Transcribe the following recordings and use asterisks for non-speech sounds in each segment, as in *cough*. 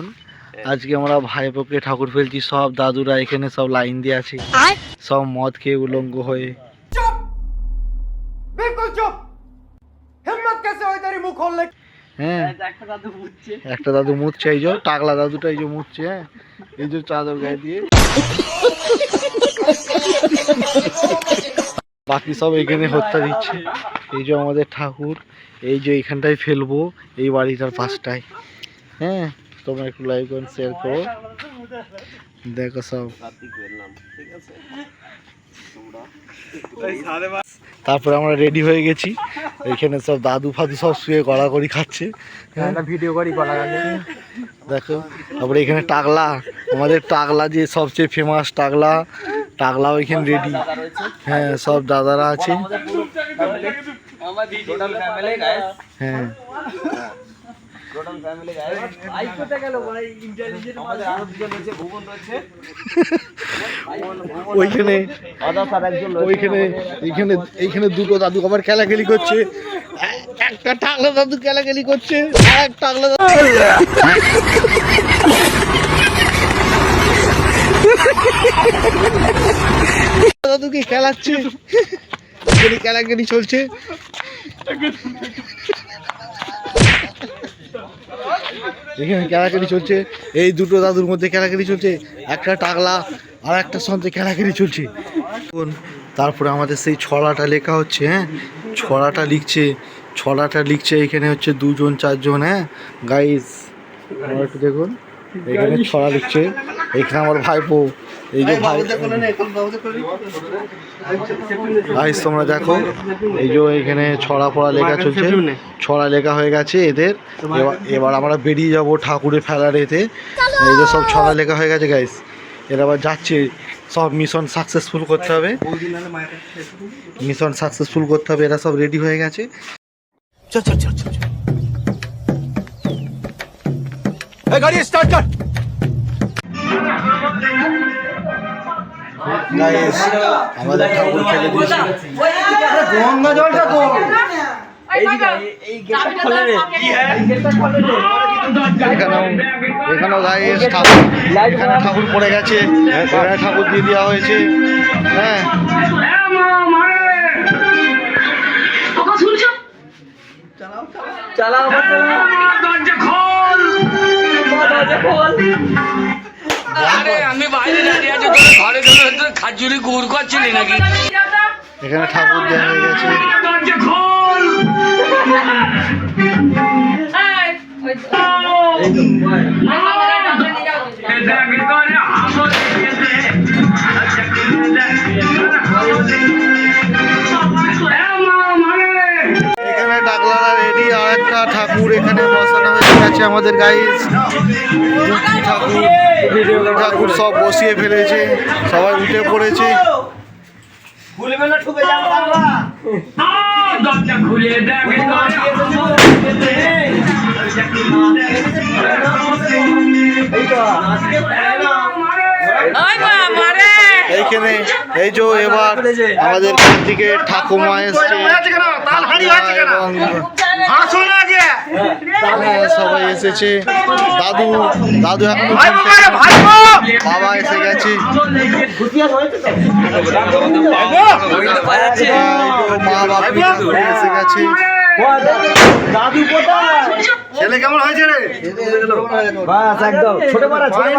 দেখুন। হ্যাঁ। আজকে আমরা ভাই ভাইপোকে ঠাকুর ফেলছি সব দাদুরা এখানে সব লাইন দিয়ে আছে। সব মদ খেয়ে উলঙ্গ হয়ে। হ্যাঁ।, হ্যাঁ। একটা দাদু মুচ্ছে এই যে টাকলা দাদুটা এই যে মুচ্ছে হ্যাঁ। এই যে চাদর গায়ে দিয়ে। বাকি সব এখানে হত্যা দিচ্ছে। এই যে আমাদের ঠাকুর এই যে এইখানটায় ফেলব এই বাড়িটার পাশটায়। হ্যাঁ। তোমরা একটু লাইক করুন শেয়ার করো। দেখো সব। তারপরে আমরা রেডি হয়ে গেছি। এখানে সব দাদু ফাদু সব শুয়ে গড়া গড়াগড়ি খাচ্ছে। হ্যাঁ। ভিডিও করি দেখো তারপরে এখানে টাকলা আমাদের টাকলা যে সবচেয়ে ফেমাস টাকলা টাকলাও এখানে রেডি হ্যাঁ সব দাদারা আছে। হ্যাঁ। টোটাল ফ্যামিলি গাইস আই কোথা গেল? ভাই ইন্টেলিজেন্ট আমাদের আরও দুজন রয়েছে ভুবন রয়েছে। ওইখানে আদার স্যার একজন ওইখানে এইখানে এইখানে দুটো দাদু আবার খেলাখেলি করছে। একটা টাকলা দাদু খেলাখেলি করছে আর এক টাকলা দাদু দাদুকে খেলাচ্ছে। এখানে খেলাখেলি চলছে। এখানে খেলাখেলি চলছে। এই দুটো দাদুর মধ্যে খেলাখেলি চলছে, একটা টাকলা আর একটা সন্তে খেলাখেলি চলছে। তারপরে আমাদের সেই ছড়াটা লেখা হচ্ছে হ্যাঁ? ছড়াটা লিখছে ছড়াটা লিখছে, এখানে হচ্ছে দুজন, চারজন হ্যাঁ? গাইজ একটু দেখুন, এখানে ছড়া লিখছে। এখানে আমার ভাইপো এই যে ভাই গাইস তোমরা দেখো এই যে এখানে ছড়া পড়া লেখা চলছে। ছড়া লেখা হয়ে গেছে এদের। এবার এবার আমরা বেরিয়ে যাব ঠাকুরে ফেলার এতে। এই যে সব ছড়া লেখা হয়ে গেছে গাইস এরা আবার যাচ্ছে। সব মিশন সাকসেসফুল করতে হবে। মিশন সাকসেসফুল করতে হবে। এরা সব রেডি হয়ে গেছে। গাড়ি স্টার্ট কর। গাইস আমাদের ঠাকুর ফেলে দিয়েছে। গঙ্গা জলটা তো এখানেও এখানেও গাইস ঠাকুর এখানে ঠাকুর পড়ে গেছে। ঠাকুর দিয়ে দেওয়া হয়েছে। হ্যাঁ। চালাও আরে আমি বাইরে দাঁড়িয়ে আছি ঘরে তোর খাজুরি গুড় করছিলি নাকি? এখানে ঠাকুর দেওয়া হয়ে গেছে। দরজা গেছে আমাদের গাইস ঠাকুর ঠাকুর সব বসিয়ে ফেলেছে সবাই উঠে পড়েছে। এইখানে এই যে এবার আমাদের দিকে ঠাকুমা এসছে। এবং এসেছে। দাদু দাদু এখন বাবা এসে গেছে। মা ঠাকুর এসে গেছে। দাদু ছেলে কেমন হয়েছে রে? বাস একদম। ছোট ছোট হয়ে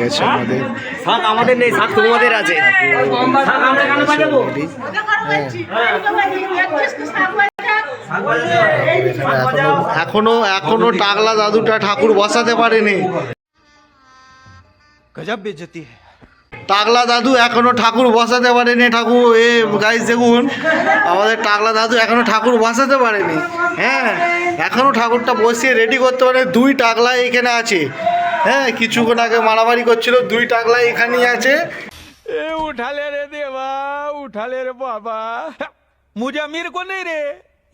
গেছে আমাদের। শাক আমাদের নেই শাক তোমাদের আছে। শাক আমরা কেন বাজাবো এখনও এখনও টাকলা দাদুটা ঠাকুর বসাতে পারেনি। গজব বেজতি টাকলা দাদু এখনও ঠাকুর বসাতে পারেনি ঠাকুর এ গাইজ দেখুন আমাদের টাকলা দাদু এখনও ঠাকুর বসাতে পারেনি। হ্যাঁ এখনও ঠাকুরটা বসিয়ে রেডি করতে পারে দুই টাকলা এখানে আছে। হ্যাঁ কিছুক্ষণ আগে মারামারি করছিল দুই টাকলা এখানেই আছে। এ উঠালে রে দেবা উঠালে রে বাবা। মুজামির কো নেই রে?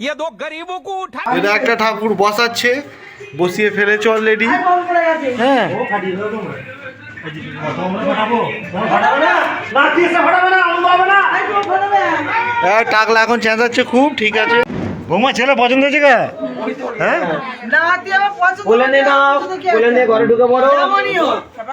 ये दो गरीबों को उठा এটা একটা ঠাকুর বসাচ্ছে বসিয়ে ফেলেছে অলরেডি হ্যাঁ হ্যাঁ টাকলা এখন চেঁচাচ্ছে খুব ঠিক আছে বৌমা ছেলে পছন্দ হয়েছে কে হ্যাঁ কোলে নে না কোলে নে ঘরে ঢুকে পড়ো গামছা পর। গামছা পরে নে, কোলে নে ঢুকে পড়।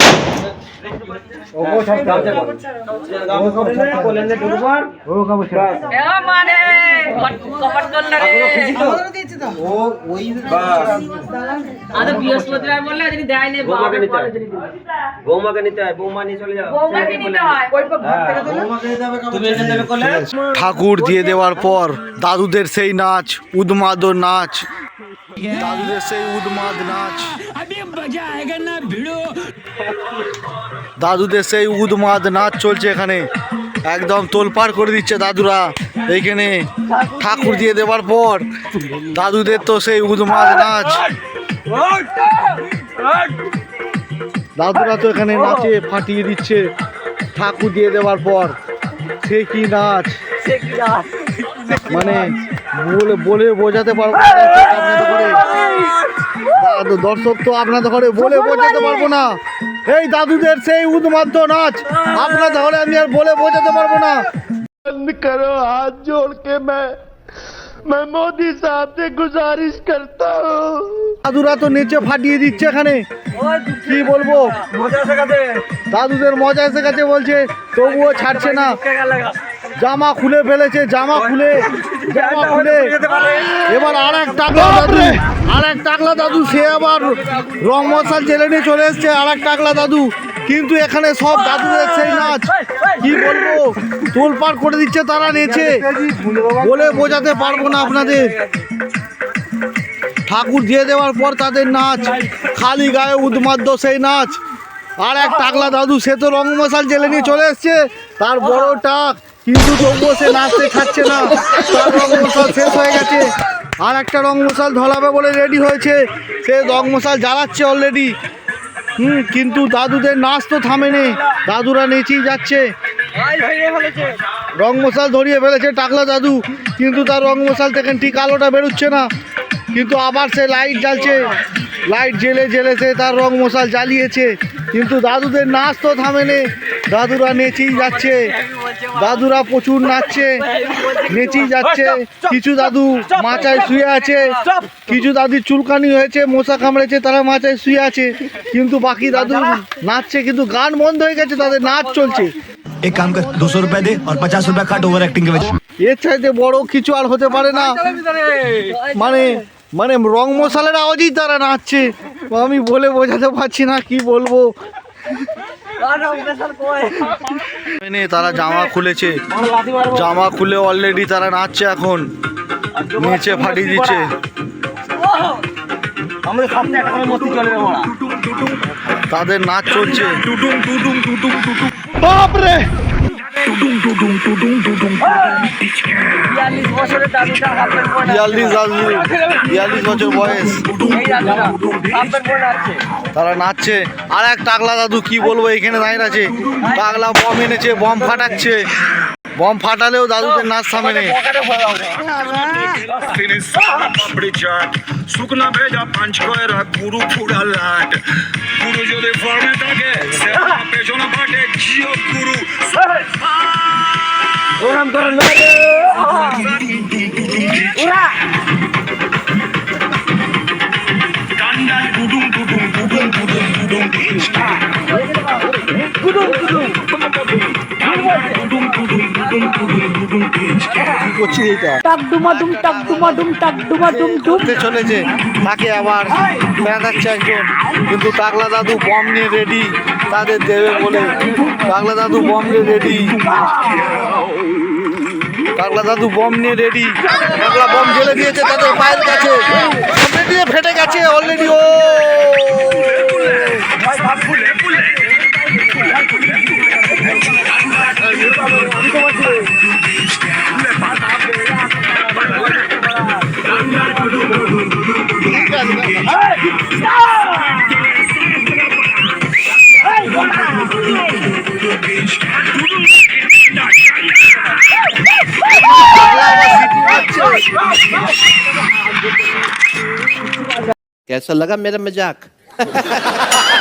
ঠাকুর দিয়ে দেওয়ার পর দাদুদের সেই নাচ উদ্মাদ নাচ সেই উদ্মাদ নাচ দাদুদের সেই উদ্মাদ নাচ চলছে এখানে একদম তোলপাড় করে দিচ্ছে দাদুরা এইখানে ঠাকুর দিয়ে দেওয়ার পর দাদুদের তো সেই উদ্মাদ নাচ দাদুরা তো এখানে নাচে ফাটিয়ে দিচ্ছে ঠাকুর দিয়ে দেওয়ার পর সে কি নাচ মানে বলে বলে বোঝাতে পারবো না আপনাদের ঘরে দাদু দর্শক তো আপনাদের ঘরে বলে বোঝাতে পারবো না এই দাদুদের সেই উন্মাদ্য নাচ আপনাদের ঘরে আমি আর বলে বোঝাতে পারবো না করো হাত জোড় কে मैं मैं मोदी साहब से गुजारिश करता हूँ দাদুরা তো নেচে ফাটিয়ে দিচ্ছে এখানে কি বলবো মজা শেখাতে দাদুদের মজা এসে গেছে বলছে তবুও ছাড়ছে না জামা খুলে ফেলেছে জামা খুলে জামা খুলে। এবার আর এক টাকলা দাদু আর এক টাকলা দাদু সে আবার রং মশাল জেলে নিয়ে চলে এসছে আর এক টাকলা দাদু। কিন্তু এখানে সব দাদুদের সেই নাচ। কি বলব? তোলপাড় করে দিচ্ছে তারা নেচে। বলে বোঝাতে পারব না আপনাদের। ঠাকুর দিয়ে দেওয়ার পর তাদের নাচ। খালি গায়ে উদ্মাদ্য সেই নাচ। আর এক টাকলা দাদু সে তো রং মশাল জেলে নিয়ে চলে এসছে। তার বড় টাক। কিন্তু সে নাচতে খাচ্ছে না। তার রং মশাল শেষ হয়ে গেছে। আর একটা রং মশাল ধরাবে বলে রেডি হয়েছে। সে রং মশাল জ্বালাচ্ছে অলরেডি হুম, কিন্তু দাদুদের নাচ তো থামেনি। দাদুরা নেচেই যাচ্ছে। রং মশাল ধরিয়ে ফেলেছে টাকলা দাদু। কিন্তু তার রং মশাল থেকে ঠিক আলোটা বেরোচ্ছে না। কিন্তু আবার সে লাইট জ্বালছে। লাইট জেলে জেলে সে তার রং মশাল জ্বালিয়েছে। কিন্তু দাদুদের নাচ তো থামেনি। দাদুরা নেচেই যাচ্ছে। দাদুরা প্রচুর নাচছে নেচেই যাচ্ছে। কিছু দাদু মাচায় শুয়ে আছে কিছু দাদির চুলকানি হয়েছে মশা কামড়েছে তারা মাচায় শুয়ে আছে। কিন্তু বাকি দাদু নাচছে কিন্তু গান বন্ধ হয়ে গেছে তাদের নাচ চলছে। এক কাম কর দুশো রুপিয়া দে আর পচাশ রুপিয়া কাট ওভার অ্যাক্টিং এর চাইতে বড় কিছু আর হতে পারে না। মানে মানে রং মশালের আওয়াজই তারা নাচছে। আমি বলে বোঝাতে পারছি না কি বলব? তারা জামা খুলেছে। জামা খুলে অলরেডি তারা নাচছে এখন। নিচে ফাটিয়ে দিচ্ছে। তাদের নাচ চলছে। বাপরে! বিয়াল্লিশ বছর বয়স। তারা নাচছে। আর এক টাকলা দাদু কি বলব এখানে দাঁড়িয়ে আছে। টাকলা বম এনেছে বম ফাটাচ্ছে। বম ফাটালেও দাদুদের নাচ থামে নেই শুকনা ভেজা পাঁচ কয়রা গুরু ফুড়া লাট। গুরু যদি ফর্মে থাকে পেছনে ফাটে জিও গুরু। ডুডুম ডুডুম ডুডুম ডুডুম ডুডুম স্টার্ট কি করছি টাক টাক ডুম। করতে চলেছে। তাকে আবার দেখাচ্ছে একজন কিন্তু টাকলা দাদু বম নিয়ে রেডি তাদের দেবে বলে। টাকলা দাদু বম নিয়ে রেডি টাকলা দাদু বম নিয়ে রেডি টাকলা বম জ্বেলে দিয়েছে তাদের পায়ের কাছে। অলরেডি ফেটে গেছে অলরেডি ও। कैसा लगा मेरा मज़ाक। *laughs*